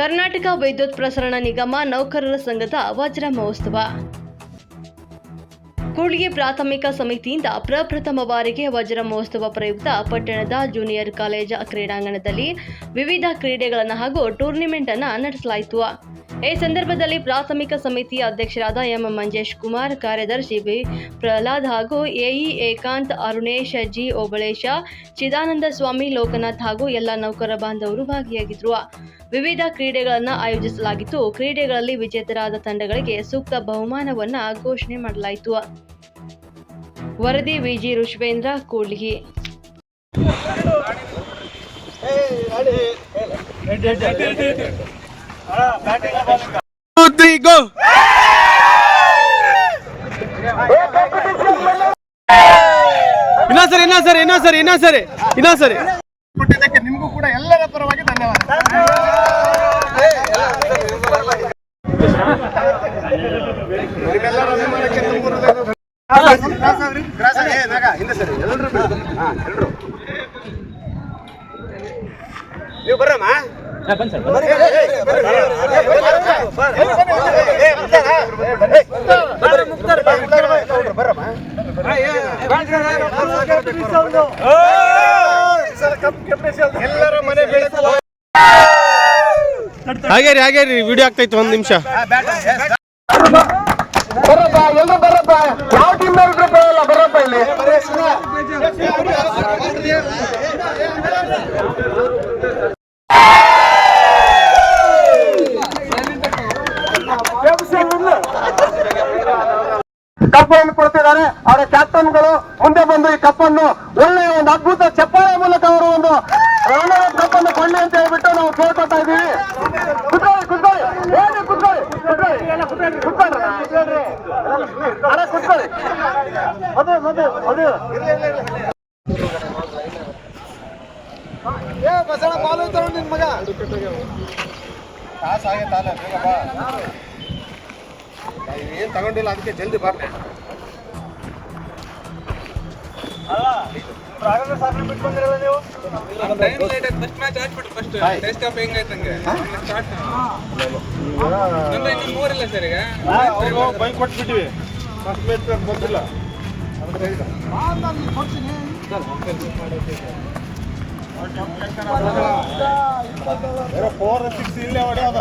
ಕರ್ನಾಟಕ ವಿದ್ಯುತ್ ಪ್ರಸರಣ ನಿಗಮ ನೌಕರರ ಸಂಘದ ವಜ್ರ ಮಹೋತ್ಸವ. ಕೂಡ್ಲಿಗಿ ಪ್ರಾಥಮಿಕ ಸಮಿತಿಯಿಂದ ಪ್ರಪ್ರಥಮ ಬಾರಿಗೆ ವಜ್ರ ಮಹೋತ್ಸವ ಪ್ರಯುಕ್ತ ಪಟ್ಟಣದ ಜೂನಿಯರ್ ಕಾಲೇಜ್ ಕ್ರೀಡಾಂಗಣದಲ್ಲಿ ವಿವಿಧ ಕ್ರೀಡೆಗಳನ್ನು ಹಾಗೂ ಟೂರ್ನಿಮೆಂಟ್ ಅನ್ನು ನಡೆಸಲಾಯಿತು. ಈ ಸಂದರ್ಭದಲ್ಲಿ ಪ್ರಾಥಮಿಕ ಸಮಿತಿಯ ಅಧ್ಯಕ್ಷರಾದ ಎಂ ಮಂಜೇಶ್ ಕುಮಾರ್ ಕಾರ್ಯದರ್ಶಿ ಬಿ ಪ್ರಹ್ಲಾದ್ ಹಾಗೂ ಎಇ ಏಕಾಂತ್ ಅರುಣೇಶ ಜಿ ಓಬಳೇಶ ಚಿದಾನಂದ ಸ್ವಾಮಿ ಲೋಕನಾಥ್ ಹಾಗೂ ಎಲ್ಲ ನೌಕರ ಬಾಂಧವರು ಭಾಗಿಯಾಗಿದ್ದರು ವಿವಿಧ ಕ್ರೀಡೆಗಳನ್ನು ಆಯೋಜಿಸಲಾಗಿತ್ತು ಕ್ರೀಡೆಗಳಲ್ಲಿ ವಿಜೇತರಾದ ತಂಡಗಳಿಗೆ ಸೂಕ್ತ ಬಹುಮಾನವನ್ನ ಘೋಷಣೆ ಮಾಡಲಾಯಿತು ವರದಿ Viji Rishavendra Kudligi three, go! Sir ಇನ್ನೊಂದ್ಸರಿ ಸರಿ ಇನ್ನೊಂದ್ಸರಿ ಸರಿ ಕೊಟ್ಟಿದ್ದಕ್ಕೆ ನಿಮಗೂ ಕೂಡ ಎಲ್ಲರ ಪರವಾಗಿ ಧನ್ಯವಾದ. ನೀವು ಅಭಿಮಾನಕ್ಕೆ ಹಿಂದೆ ಸರಿ ಎಲ್ರು ಬಿಡು. ಹಾ, ಎಲ್ರು. ನೀವು ಬರ್ರಮ್ಮ ಬರ್ರಿ, ಬರ್ರಿ, ಬರ್ರಿ, ಬರ್ರಿ, ಬರ್ರಿ, ಬರ್ರಿ, ಬರ್ರಿ. ಏ, ಮುಕ್ತಾರ? ಏ, ಬರ್ರಿ. ಬರ್ರಿ, ಮುಕ್ತಾರ, ಬರ್ರಿ, ಮುಕ್ತಾರ, ಬರ್ರಿ, ಬರ್ರಮ್ಮ. ಎಲ್ಲರ ಮನೆ ಬೆಳಕು ಹಾಗೆ ರೀ ಹಾಗೆ ರೀ ವಿಡಿಯೋ ಆಗ್ತೈತೆ ಒಂದ್ ನಿಮಿಷ ಬರಪ್ಪ ಎಲ್ಲರೂ ಬರಪ್ಪ ಯಾವ ಟೀಮ್ ಇದ್ರು ಬರಲ್ಲ ಬರಪ್ಪ ಇಲ್ಲಿ ಕಪ್ಪನ್ನು ಕೊಡ್ತಿದ್ದಾರೆ ಅವರ ಕ್ಯಾಪ್ಟನ್ಗಳು ಮುಂದೆ ಬಂದು ಈ ಕಪ್ಪನ್ನು ಒಳ್ಳೆಯ ಒಂದು ಅದ್ಭುತ ಚಪ್ಪಾಳೆ ಮೂಲಕ ಅವರು ಒಂದು ಕಪ್ಪನ್ನು ಕೊಂಡ ಅಂತ ಹೇಳ್ಬಿಟ್ಟು ನಾವು ಕೇಳ್ಕೊತಾ ಇದೀವಿ ಕುತ್ಕೊಳ್ಳಿ ಕುತ್ಕೊಳ್ಳಿ. ಏನು ಕುತ್ಕೊಳ್ಳಿ ಕುತ್ಕೊಳ್ಳಿ. ಕುತ್ಕೊಳ್ಳಿ. ಅಣ್ಣ ಕುತ್ಕೊಳ್ಳಿ. ಅದು ಅದು ಅದು ಏ ಬಸಣ ಬಾಲು ತಗೊಂಡು ನಿನ್ ಮಗ. ತಾಸ ಆಗೈತಲ್ಲ ಬೇಗ ಬಾ. ಏನ್ ತಗೊಂಡಿಲ್ಲ ಅದಕ್ಕೆ ಜಲ್ದಿ ಬರ್ಲಿ ಬೈಕ್ ಕೊಟ್ಬಿಟ್ಟಿವಿ ಫಸ್ಟ್ ಮ್ಯಾಚ್ ಬಂದಿಲ್ಲ ಫೋರ್ ಸಿಕ್ಸ್ ಇಲ್ಲೇ ಹೊಡೆಯೋದ.